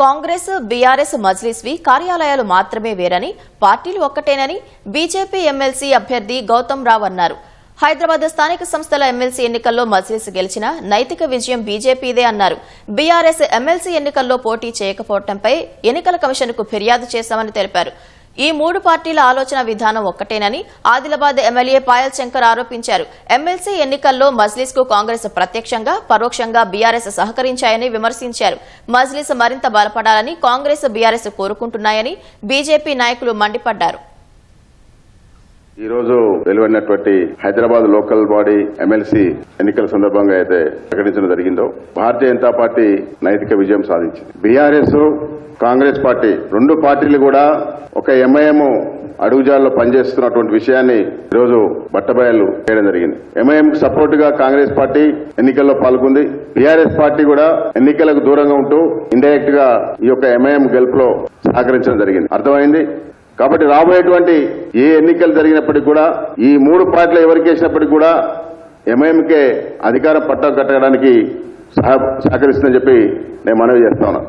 Congress BRS మజ్లిస్వి కార్యాలయాలు మాత్రమే వేరని పార్టీలు ఒక్కటేనని బీజేపీ ఎమ్మెల్సీ అభ్యర్థి గౌతమ్ రావు అన్నారు. హైదరాబాద్ స్థానిక సంస్థల ఎమ్మెల్సీ ఎన్నికల్లో మజ్లిస్ గెలిచిన నైతిక విజయం బీజేపీదే అన్నారు. బీఆర్ఎస్ ఎమ్మెల్సీ ఎన్నికల్లో పోటీ చేయకపోవడంపై ఎన్నికల కమిషన్కు ఫిర్యాదు చేశామని తెలిపారు. ఈ మూడు పార్టీల ఆలోచన విధానం ఒక్కటేనని ఆదిలాబాద్ ఎమ్మెల్యే పాయల్ శంకర్ ఆరోపించారు. ఎమ్మెల్సీ ఎన్నికల్లో మజ్లిస్కు కాంగ్రెస్ ప్రత్యక్షంగా పరోక్షంగా బీఆర్ఎస్ సహకరించాయని విమర్శించారు. మజ్లిస్ మరింత బలపడాలని కాంగ్రెస్ బీఆర్ఎస్ కోరుకుంటున్నాయని బీజేపీ నాయకులు మండిపడ్డారు. ఈ రోజు వెలువడినటువంటి హైదరాబాద్ లోకల్ బాడీ ఎమ్మెల్సీ ఎన్నికల సందర్భంగా అయితే ప్రకటించడం జరిగిందో భారతీయ జనతా పార్టీ నైతిక విజయం సాధించింది. బీఆర్ఎస్ కాంగ్రెస్ పార్టీ రెండు పార్టీలు కూడా ఒక ఎంఐఎం అడుగుజాల్లో పనిచేస్తున్నటువంటి విషయాన్ని ఈరోజు బట్టబయలు చేయడం జరిగింది. ఎంఐఎం సపోర్ట్గా కాంగ్రెస్ పార్టీ ఎన్నికల్లో పాల్గొంది. బీఆర్ఎస్ పార్టీ కూడా ఎన్నికలకు దూరంగా ఉంటూ ఇండైరెక్ట్గా ఈ యొక్క ఎంఐఎం గెలుపులో సహకరించడం జరిగింది. అర్థమైంది? కాబట్టి రాబోయేటువంటి ఏ ఎన్నికలు జరిగినప్పటికీ కూడా ఈ మూడు పార్టీలు ఎవరికి వేసినప్పటికీ కూడా ఎంఐఎంకే అధికారం పట్టం కట్టడానికి సహ- సహకరిస్తుందని చెప్పి నేను మనవి చేస్తా ఉన్నాను